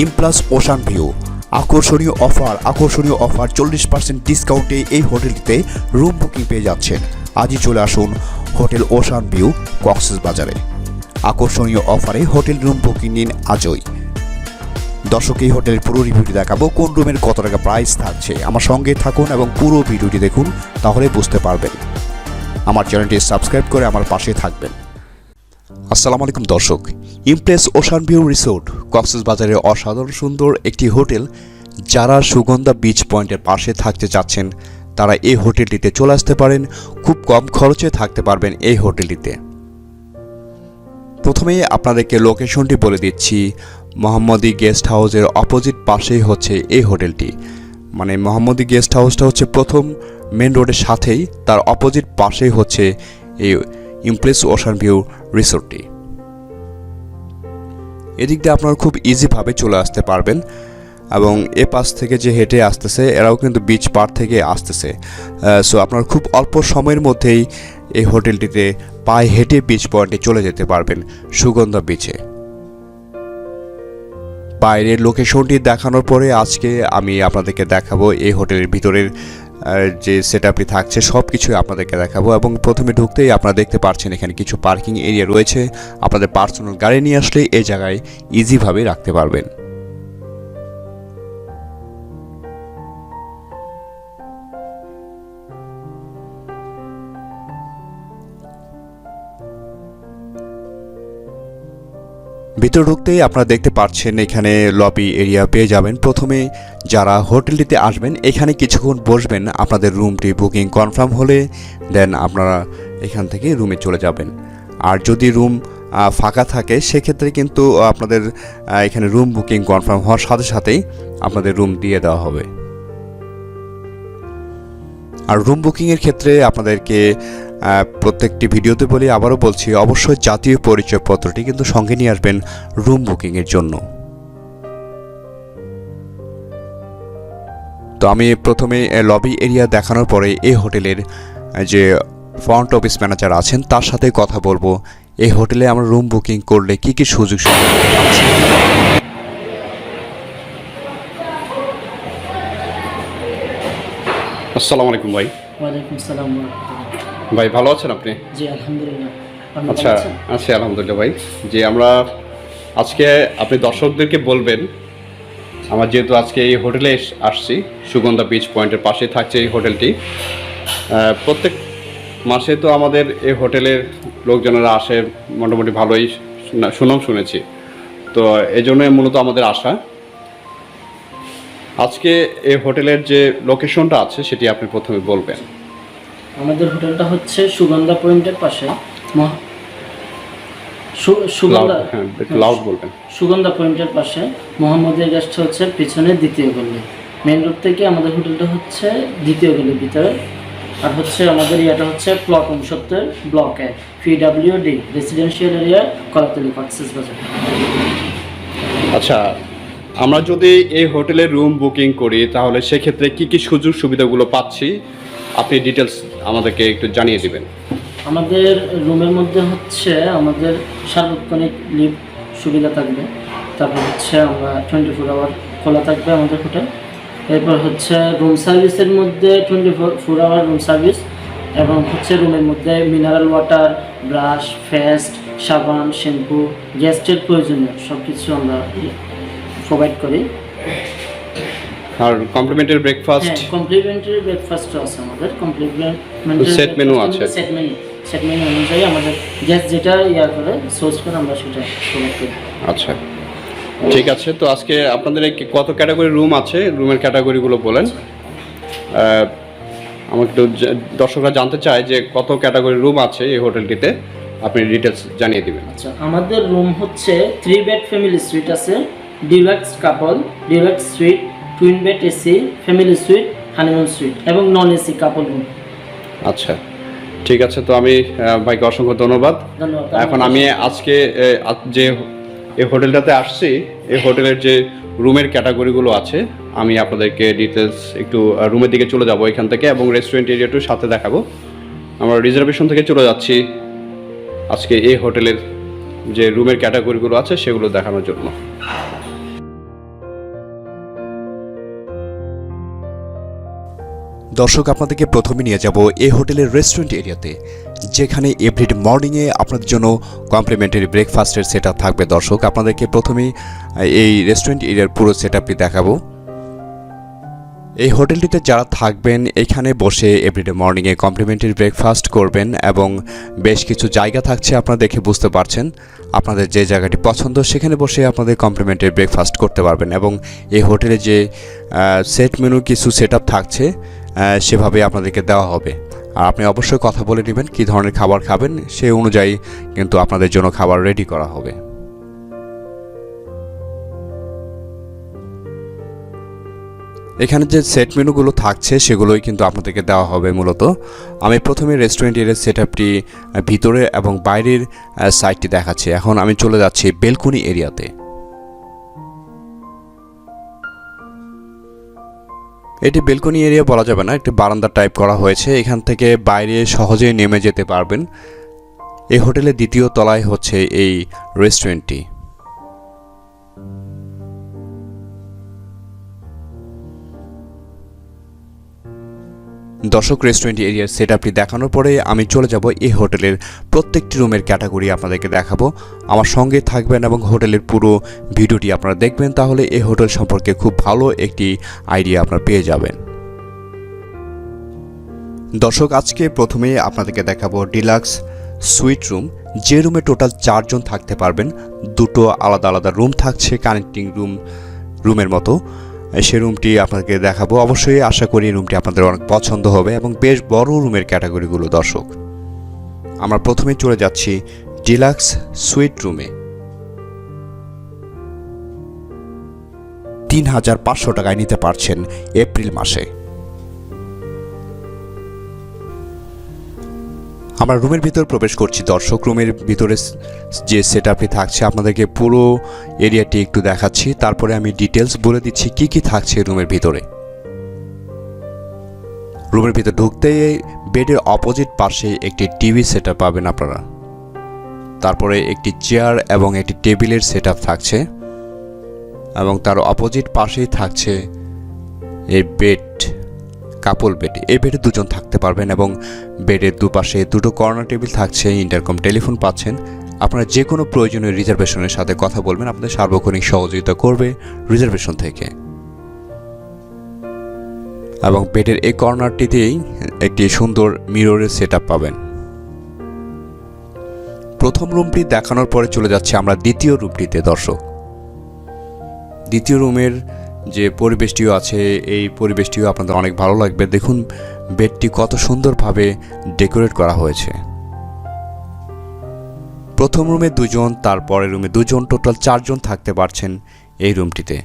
Impress ocean view. আকর্ষণীয় offer আকর্ষণীয় offer, চল্লিশ পার্সেন্ট ডিসকাউন্টে এই হোটেলটিতে রুম বুকিং পেয়ে যাচ্ছেন। আজই চলে আসুন হোটেল ওশান ভিউ, কক্সেস বাজারে। আকর্ষণীয় অফারে হোটেল রুম বুকিং নিন আজই। দর্শক, এই হোটেলের পুরো রিভিউটি দেখাবো, কোন রুমের কত টাকা প্রাইস থাকছে। আমার সঙ্গে থাকুন এবং পুরো ভিডিওটি দেখুন, তাহলে বুঝতে পারবেন। আমার চ্যানেলটি সাবস্ক্রাইব করে আমার পাশে থাকবেন। আসসালামু আলাইকুম দর্শক। Impress ocean view resort, Cox's বাজারের অসাধারণ সুন্দর একটি হোটেল, যারা সুগন্ধা বিচ পয়েন্টের পাশে থাকতে চাচ্ছেন। তারা এই হোটেলটিতে চলে আসতে পারেন, খুব কম খরচে থাকতে পারবেন এই হোটেলটিতে। প্রথমেই আপনাদেরকে লোকেশনটি বলে দিচ্ছি, মোহাম্মদী গেস্ট হাউসের অপোজিট পাশেই হচ্ছে এই হোটেলটি। মানে মোহাম্মদী গেস্ট হাউসটা হচ্ছে প্রথম মেন রোডের সাথেই, তার অপোজিট পাশেই হচ্ছে এই ইমপ্রেস ওশান ভিউ রিসোর্টটি। এদিক দিয়ে আপনারা খুব ইজিভাবে চলে আসতে পারবেন এবং এ পাশ থেকে যে হেঁটে আসতেছে, এরাও কিন্তু বিচ পার থেকে আসতেছে। সো আপনারা খুব অল্প সময়ের মধ্যেই এই হোটেলটিতে পায়ে হেঁটে বিচ পয়েন্টে চলে যেতে পারবেন সুগন্ধা বিচে বাইরের লোকেশনটি দেখানোর পরে আজকে আমি আপনাদেরকে দেখাবো এই হোটেলের ভিতরের যে সেট আপটি থাকছে সব কিছুই আপনাদেরকে দেখাবো এবং প্রথমে ঢুকতেই আপনারা দেখতে পাচ্ছেন এখানে কিছু পার্কিং এরিয়া রয়েছে। আপনাদের পার্সোনাল গাড়ি নিয়ে আসলে এই জায়গায় ইজিভাবে রাখতে পারবেন। ভিতরে ঢুকতেই আপনারা দেখতে পাচ্ছেন এখানে লবি এরিয়া পেয়ে যাবেন। প্রথমে যারা হোটেলটিতে আসবেন, এখানে কিছুক্ষণ বসবেন, আপনাদের রুমটি বুকিং কনফার্ম হলে দেন আপনারা এখান থেকে রুমে চলে যাবেন। আর যদি রুম ফাঁকা থাকে, সেক্ষেত্রে কিন্তু আপনাদের এখানে রুম বুকিং কনফার্ম হওয়ার সাথে সাথেই আপনাদের রুম দিয়ে দেওয়া হবে। আর রুম বুকিংয়ের ক্ষেত্রে আপনাদেরকে প্রত্যেকটি ভিডিওতে বলি আবারও বলছি অবশ্যই জাতীয় পরিচয়পত্রটি কিন্তু সঙ্গে নিয়ে আসবেন রুম বুকিংয়ের জন্য। তো আমি প্রথমে লবি এরিয়া দেখানোর পরে এই হোটেলের যে ফ্রন্ট অফিস ম্যানেজার আছেন তার সাথে কথা বলব। এই হোটেলে আমরা রুম বুকিং করলে কি কি সুযোগ সুবিধা আসসালামু আলাইকুম ভাই। ওয়ালাইকুম সালাম ওয়া রাহমাতুল্লাহ। ভাই ভালো আছেন আপনি? জি আলহামদুলিল্লাহ। আচ্ছা আছি আলহামদুলিল্লাহ ভাই। যে আমরা আজকে আপনি দর্শকদেরকে বলবেন আমার যেহেতু আজকে এই হোটেলে আসছি সুগন্ধা বিচ পয়েন্টের পাশে থাকছে এই হোটেলটি। প্রত্যেক মাসে তো আমাদের এই হোটেলের লোকজনেরা আসে মোটামুটি ভালোই সুনাম শুনেছি। তো এই জন্যই মূলত আমাদের আশা। আজকে এই হোটেলের যে লোকেশনটা আছে সেটি আপনি প্রথমে বলবেন। আমাদের হোটেলটা হচ্ছে সুগন্ধা পয়েন্টের পাশে। সুগন্ধা হ্যাঁ লাউড বলবেন। সুগন্ধা পয়েন্টের পাশে মোহাম্মদিয়া গেস্ট হচ্ছে পিছনে দ্বিতীয় গলি। মেন রোড থেকে আমাদের হোটেলটা হচ্ছে দ্বিতীয় গলির ভিতরে। আর হচ্ছে আমাদের ইয়েটা হচ্ছে প্লট উনসত্তর ব্লকে D residential area Kolatoli Cox's Bazar. আচ্ছা আমরা যদি এই হোটেলের রুম বুকিং করি তাহলে সেক্ষেত্রে কি কি সুযোগ সুবিধাগুলো পাচ্ছি? আপনি ডিটেলস আমাদেরকে একটু জানিয়ে দিবেন। আমাদের রুমের মধ্যে হচ্ছে আমাদের সার্বক্ষণিক লিভ সুবিধা থাকবে। তারপর হচ্ছে আমরা টোয়েন্টি ফোর আওয়ার খোলা থাকবে আমাদের হোটেল। এরপর হচ্ছে রুম সার্ভিসের মধ্যে twenty four hour room service এবং হচ্ছে রুমের মধ্যে মিনারেল ওয়াটার ব্রাশ ফেস্ট সাবান শ্যাম্পু গেস্টের প্রয়োজনীয় সব কিছু আমরা প্রোভাইড করি। আর কমপ্লিমেন্টারি ব্রেকফাস্ট হ্যাঁ কমপ্লিমেন্টারি ব্রেকফাস্টও আছে আমাদের। কমপ্লিমেন্টারি Set menu আছে। সেট মেনু সেট মেনু অনুযায়ী আমাদের গেস্ট যেটা ইয়া করে সোর্স করে আমরা সেটা প্রোভাইড করি। আচ্ছা ঠিক আছে। তো আজকে আপনাদের কত ক্যাটাগরি রুম আছে? রুমের ক্যাটাগরিগুলো বলেন। আমাকে একটু দর্শকরা জানতে চায় যে কত ক্যাটাগরি রুম আছে এই হোটেলটিতে আপনি ডিটেলস জানিয়ে দিবেন। আচ্ছা আমাদের রুম হচ্ছে থ্রি বেড ফ্যামিলি সুইট আছে deluxe couple deluxe suite twin bed AC family suite honeymoon suite এবং নন এসি কাপল রুম আচ্ছা ঠিক আছে তো আমি ভাইকে অসংখ্য ধন্যবাদ। এখন আমি আজকে আজ- যে এই হোটেলটাতে আসছি এই হোটেলের যে রুমের ক্যাটাগরিগুলো আছে আমি আপনাদেরকে ডিটেলস একটু রুমের দিকে চলে যাব এখান থেকে এবং রেস্টুরেন্ট এরিয়াটির সাথে দেখাবো। আমরা রিজার্ভেশন থেকে চলে যাচ্ছি আজকে এই হোটেলের যে রুমের ক্যাটাগরিগুলো আছে সেগুলো দেখানোর জন্য। দর্শক, আপনাদেরকে প্রথমে নিয়ে যাব এই হোটেলের রেস্টুরেন্ট এরিয়াতে, যেখানে এভরিডে মর্নিংয়ে আপনাদের জন্য কমপ্লিমেন্টারি ব্রেকফাস্টের সেট থাকবে। দর্শক, আপনাদেরকে প্রথমেই এই রেস্টুরেন্ট এরিয়ার পুরো সেট দেখাবো। এই হোটেলটিতে যারা থাকবেন, এখানে বসে এভরিডে মর্নিংয়ে কমপ্লিমেন্টারি ব্রেকফাস্ট করবেন এবং বেশ কিছু জায়গা থাকছে, আপনারা দেখে বুঝতে পারছেন। আপনাদের যে জায়গাটি পছন্দ, সেখানে বসে আপনাদের কমপ্লিমেন্টারি ব্রেকফাস্ট করতে পারবেন এবং এই হোটেলে যে সেট মেনু কিছু সেট থাকছে সেভাবে আপনাদেরকে দেওয়া হবে। আর আপনি অবশ্যই কথা বলে নেবেন, কী ধরনের খাবার খাবেন, সে অনুযায়ী কিন্তু আপনাদের জন্য খাবার রেডি করা হবে। এখানে যে সেট মেনুগুলো থাকছে, সেগুলোই কিন্তু আপনাদেরকে দেওয়া হবে মূলত। আমি প্রথমে রেস্টুরেন্টের সেট আপটি ভিতরে এবং বাইরের সাইডটি দেখাচ্ছি। এখন আমি চলে যাচ্ছি বেলকুনি এরিয়াতে। এটি বেলকনি এরিয়া বলা যাবে না, একটি বারান্দা টাইপ করা হয়েছে। এখান থেকে বাইরে সহজেই নেমে যেতে পারবেন। এই হোটেলের দ্বিতীয় তলায় হচ্ছে এই রেস্টুরেন্টটি দর্শক রেস্টুরেন্ট এরিয়ার সেট আপটি দেখানোর পরে আমি চলে যাব এই হোটেলের প্রত্যেকটি রুমের ক্যাটাগরি আপনাদেরকে দেখাবো। আমার সঙ্গে থাকবেন এবং হোটেলের পুরো ভিডিওটি আপনারা দেখবেন, তাহলে এই হোটেল সম্পর্কে খুব ভালো একটি আইডিয়া আপনারা পেয়ে যাবেন। দর্শক, আজকে প্রথমে আপনাদেরকে দেখাবো ডিলাক্স সুইট রুম যে রুমে টোটাল চারজন থাকতে পারবেন, দুটো আলাদা আলাদা রুম থাকছে কানেক্টিং রুম রুমের মতো। সে রুমটি আপনাদেরকে দেখাবো। অবশ্যই আশা করি রুমটি আপনাদের অনেক পছন্দ হবে এবং বেশ বড় রুমের ক্যাটাগরিগুলো দর্শক। আমরা প্রথমে চলে যাচ্ছি ডিলাক্স সুইট রুমে। তিন হাজার পাঁচশো টাকায় নিতে পারছেন এপ্রিল মাসে। আমরা রুমের ভিতর প্রবেশ করছি। দর্শক রুমের ভিতরে যে সেট আপটি থাকছে, আপনাদেরকে পুরো এরিয়াটি একটু দেখাচ্ছি। তারপরে আমি ডিটেলস বলে দিচ্ছি কি কি থাকছে রুমের ভিতরে। রুমের ভিতরে ঢুকতে বেডের অপোজিট পাশে একটি টিভি সেট পাবেন আপনারা। তারপরে একটি চেয়ার এবং একটি টেবিলের সেট থাকছে। এবং তার অপোজিট পাশেই থাকছে এই বেড কাপল বেড। এই বেডে দুজন থাকতে পারবেন এবং বেডের দুপাশে দুটো কর্নার টেবিল থাকছে, ইন্টারকম টেলিফোন পাচ্ছেন। আপনারা যে কোনো প্রয়োজনীয় রিজার্ভেশনের সাথে কথা বলবেন, আপনাদের সার্বক্ষণিক সহযোগিতা করবে রিজার্ভেশন থেকে। এবং বেডের এই কর্নারটিতেই একটি সুন্দর মিররের সেট পাবেন। প্রথম রুমটি দেখানোর পরে চলে যাচ্ছে আমরা দ্বিতীয় রুমটিতে, দর্শক। দ্বিতীয় রুমের যে পরিবেশটিও আছে, এই পরিবেশটিও আপনাদের অনেক ভালো লাগবে। দেখুন, বেডটি কত সুন্দরভাবে ডেকোরেট করা হয়েছে। প্রথম রুমে দুজন, তারপরের রুমে দুজন, টোটাল চারজন থাকতে পারছেন এই রুমটিতে।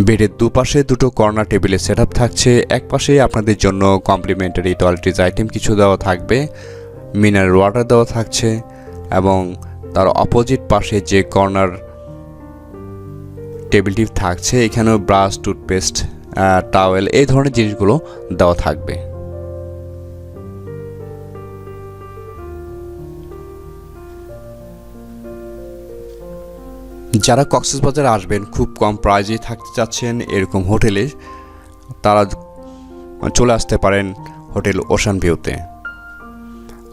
বেডের দুপাশে দুটো কর্নার টেবিলে সেট আপ থাকছে। এক পাশে আপনাদের জন্য কমপ্লিমেন্টারি টয়লেট্রিজ আইটেম কিছু দেওয়া থাকবে। মিনারেল ওয়াটার দেওয়া থাকছে এবং তার অপোজিট পাশে যে কর্নার টেবিলটি থাকছে, এখানেও ব্রাশ, টুথপেস্ট টাওয়েল, এই ধরনের জিনিসগুলো দেওয়া থাকবে। যারা কক্সবাজারে আসবেন, খুব কম প্রাইজে থাকতে চাচ্ছেন এরকম হোটেলে, তারা চলে আসতে পারেন হোটেল ওশান ভিউতে।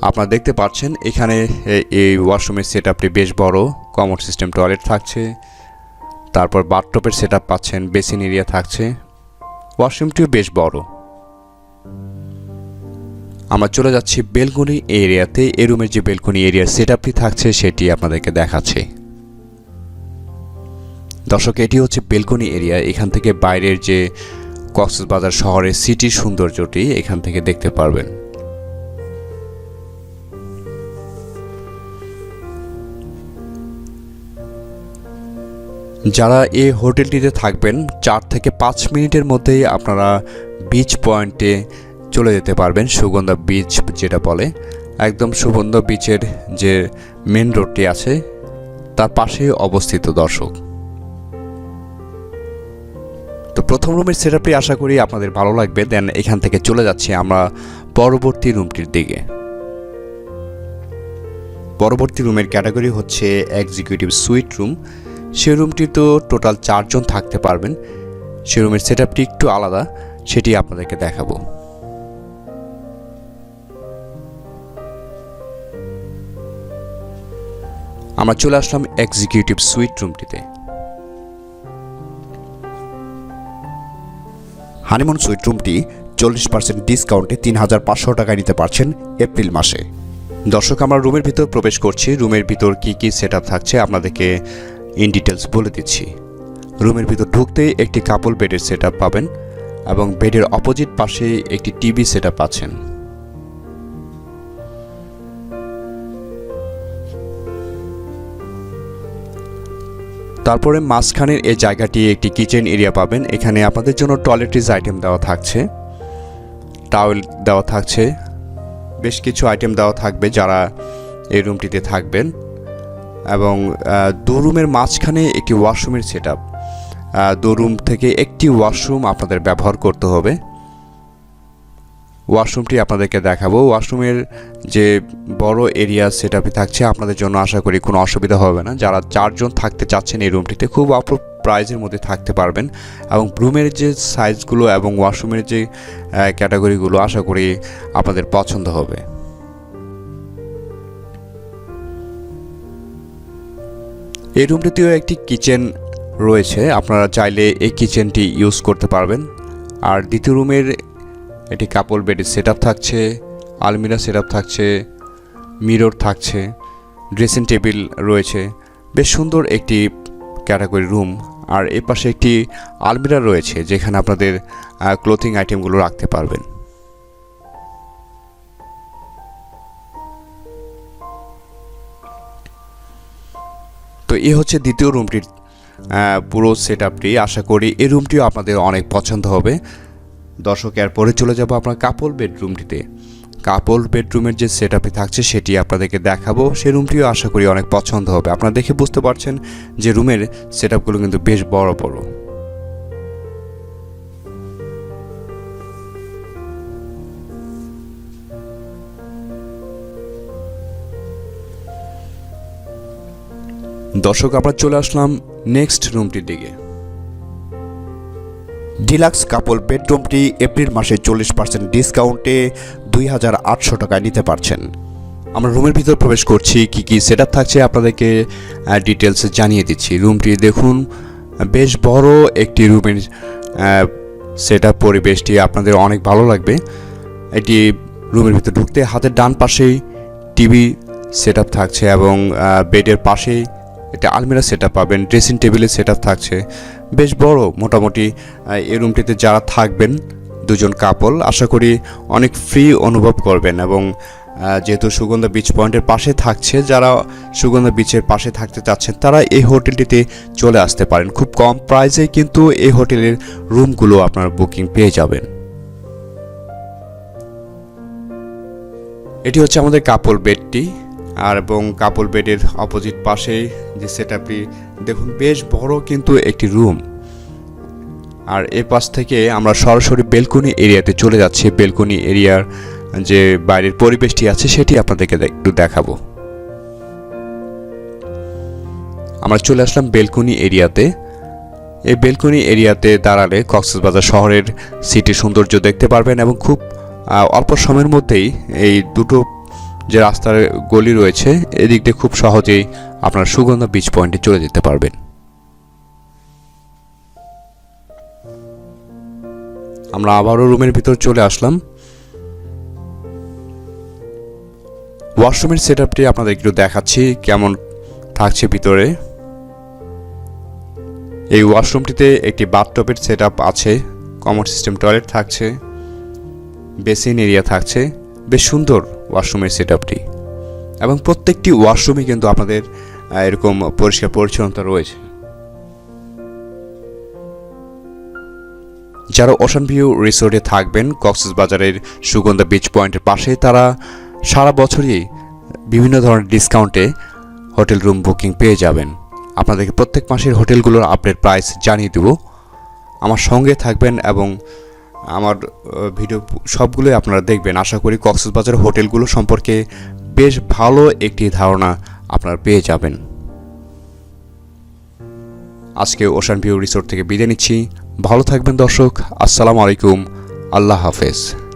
আপনারা দেখতে পাচ্ছেন, এখানে এই ওয়াশরুমের সেট আপটি বেশ বড় কমন সিস্টেম টয়লেট থাকছে। তারপর বাথটপের সেট পাচ্ছেন বেসিন এরিয়া থাকছে। ওয়াশরুমটিও বেশ বড়। আমরা চলে যাচ্ছি বেলকনি এরিয়াতে। এ রুমের যে বেলকনি এরিয়ার সেট থাকছে, সেটি আপনাদেরকে দেখাচ্ছে। দর্শক, এটি হচ্ছে বেলকনি এরিয়া। এখান থেকে বাইরের যে কক্সবাজার শহরের সিটির সৌন্দর্যটি এখান থেকে দেখতে পারবেন। যারা এই হোটেলটিতে থাকবেন, চার থেকে পাঁচ মিনিটের মধ্যেই আপনারা বিচ পয়েন্টে চলে যেতে পারবেন, সুগন্ধা বিচ যেটা বলে। একদম সুগন্ধা বিচের যে মেন রোডটি আছে, তার পাশে অবস্থিত দর্শক। তো প্রথম রুমের সেটআপটি আশা করি আপনাদের ভালো লাগবে। দেন এখান থেকে চলে যাচ্ছি আমরা পরবর্তী রুমটির দিকে। পরবর্তী রুমের ক্যাটাগরি হচ্ছে এক্সিকিউটিভ সুইট রুম সে রুমটি তো টোটাল চারজন থাকতে পারবেন। সে রুমের সেট আপটি একটু আলাদা, সেটি আপনাদেরকে দেখাবো। আমরা চলে আসলাম এক্সিকিউটিভ সুইট রুমটিতে। হানিমুন সুইট রুমটি চল্লিশ পার্সেন্ট ডিসকাউন্টে তিন হাজার পাঁচশো টাকায় নিতে পারছেন এপ্রিল মাসে। দর্শক, আমরা রুমের ভিতর প্রবেশ করছি। রুমের ভিতর কি কি সেট থাকছে আপনাদেরকে ইন ডিটেলস বলে দিচ্ছি। রুমের ভিতর ঢুকতেই একটি কাপল বেডের সেট পাবেন এবং বেডের অপোজিট পাশে একটি টিভি সেট পাচ্ছেন তারপরে মাঝখানের এই জায়গাটি একটি কিচেন এরিয়া পাবেন। এখানে আপনাদের জন্য টয়লেট্রিজ আইটেম দেওয়া থাকছে। টাওয়েল দেওয়া থাকছে। বেশ কিছু আইটেম দেওয়া থাকবে যারা এই রুমটিতে থাকবেন। এবং রুমের মাঝখানে একটি ওয়াশরুমের সেট আপ রুম থেকে একটি ওয়াশরুম আপনাদের ব্যবহার করতে হবে। ওয়াশরুমটি আপনাদেরকে দেখাবো। ওয়াশরুমের যে বড় এরিয়া সেট আপই থাকছে, আপনাদের জন্য আশা করি কোনো অসুবিধা হবে না। যারা চারজন থাকতে চাচ্ছেন এই রুমটিতে, খুব অল্প প্রাইজের মধ্যে থাকতে পারবেন। এবং রুমের যে সাইজগুলো এবং ওয়াশরুমের যে ক্যাটাগরিগুলো আশা করি আপনাদের পছন্দ হবে। এই রুমটিতেও একটি কিচেন রয়েছে। আপনারা চাইলে এই কিচেনটি ইউজ করতে পারবেন। আর দ্বিতীয় রুমের একটি কাপড় বেডের সেট থাকছে, আলমিরা সেট থাকছে, মিরর থাকছে, ড্রেসিং টেবিল রয়েছে। বেশ সুন্দর একটি ক্যাটাগরি রুম। আর এ পাশে একটি আলমিরা রয়েছে, যেখানে আপনাদের ক্লোথিং আইটেমগুলো রাখতে পারবেন। তো এ হচ্ছে দ্বিতীয় রুমটির পুরো সেট আপটি আশা করি এই রুমটিও আপনাদের অনেক পছন্দ হবে। দর্শক, এরপরে চলে যাব আপনার কাপল বেডরুমটিতে কাপল বেডরুমের যে সেট আপটি থাকছে, সেটি আপনাদেরকে দেখাবো। সেই রুমটিও আশা করি অনেক পছন্দ হবে। আপনারা দেখে বুঝতে পারছেন যে রুমের সেট আপগুলো কিন্তু বেশ বড় বড়। দর্শক আমরা চলে আসলাম নেক্সট রুমটির দিকে। ডিলাক্স কাপল বেডরুমটি এপ্রিল মাসে চল্লিশ পার্সেন্ট ডিসকাউন্টে দুই হাজার আটশো টাকায় নিতে পারছেন। আমরা রুমের ভিতর প্রবেশ করছি কি কি সেট থাকছে আপনাদেরকে ডিটেলস জানিয়ে দিচ্ছি। রুমটি দেখুন বেশ বড় একটি রুমের সেট পরিবেশটি আপনাদের অনেক ভালো লাগবে। এটি রুমের ভিতর ঢুকতে হাতের ডান পাশেই টিভি সেট থাকছে এবং বেডের পাশেই একটা আলমিরা সেট পাবেন ড্রেসিং টেবিলের সেট থাকছে। বেশ বড়, মোটামুটি এই রুমটিতে যারা থাকবেন, দুজন কাপল আশা করি অনেক ফ্রি অনুভব করবেন এবং যেহেতু সুগন্ধা বিচ পয়েন্টের পাশে থাকছে, যারা সুগন্ধা বিচের পাশে থাকতে চাচ্ছেন, তারা এই হোটেলটিতে চলে আসতে পারেন। খুব কম প্রাইসে কিন্তু এই হোটেলের রুমগুলো আপনার বুকিং পেয়ে যাবেন। এটি হচ্ছে আমাদের কাপল বেডটি আর এবং কাপল বেডের অপোজিট পাশেই যে সেট দেখুন বেশ বড় কিন্তু একটি রুম আর এ পাশ থেকে আমরা সরাসরি বেলকনি এরিয়াতে চলে যাচ্ছি। বেলকনি এরিয়ার যে বাইরের পরিবেশটি আছে, সেটি আপনাদেরকে একটু দেখাবো। আমরা চলে আসলাম বেলকনি এরিয়াতে এই বেলকনি এরিয়াতে দাঁড়ালে কক্সবাজার শহরের সিটি সৌন্দর্য দেখতে পারবেন এবং খুব অল্প সময়ের মধ্যেই এই দুটো যে রাস্তার গলি রয়েছে এদিক দিয়ে খুব সহজেই আপনার সুগন্ধা বিচ পয়েন্টে চলে যেতে পারবেন। আমরা আবারও রুমের ভিতর চলে আসলাম। ওয়াশরুমের সেট আপটি আপনাদের একটু দেখাচ্ছি, কেমন থাকছে ভিতরে। এই ওয়াশরুমটিতে একটি বাথটবের সেট আছে কমন সিস্টেম টয়লেট থাকছে, বেসিন এরিয়া থাকছে। বেশ সুন্দর ওয়াশরুমের সেট আপটি এবং প্রত্যেকটি ওয়াশরুমে কিন্তু আপনাদের এরকম পরিষ্কার পরিচ্ছন্নতা রয়েছে। যারা ওশান ভিউ রিসোর্টে থাকবেন কক্সবাজারের সুগন্ধা বিচ পয়েন্টের পাশে, তারা সারা বছরই বিভিন্ন ধরনের ডিসকাউন্টে হোটেল রুম বুকিং পেয়ে যাবেন। আপনাদেরকে প্রত্যেক মাসের হোটেলগুলোর আপডেট প্রাইস জানিয়ে দেব। আমার সঙ্গে থাকবেন এবং আমার ভিডিও সবগুলোই আপনারা দেখবেন। আশা করি কক্সবাজার হোটেলগুলো সম্পর্কে বেশ ভালো একটি ধারণা আপনারা পেয়ে যাবেন। আজকে ওশান ভিউ রিসোর্ট থেকে বিদায় নিচ্ছি। ভালো থাকবেন দর্শক। আসসালামু আলাইকুম। আল্লাহ হাফেজ।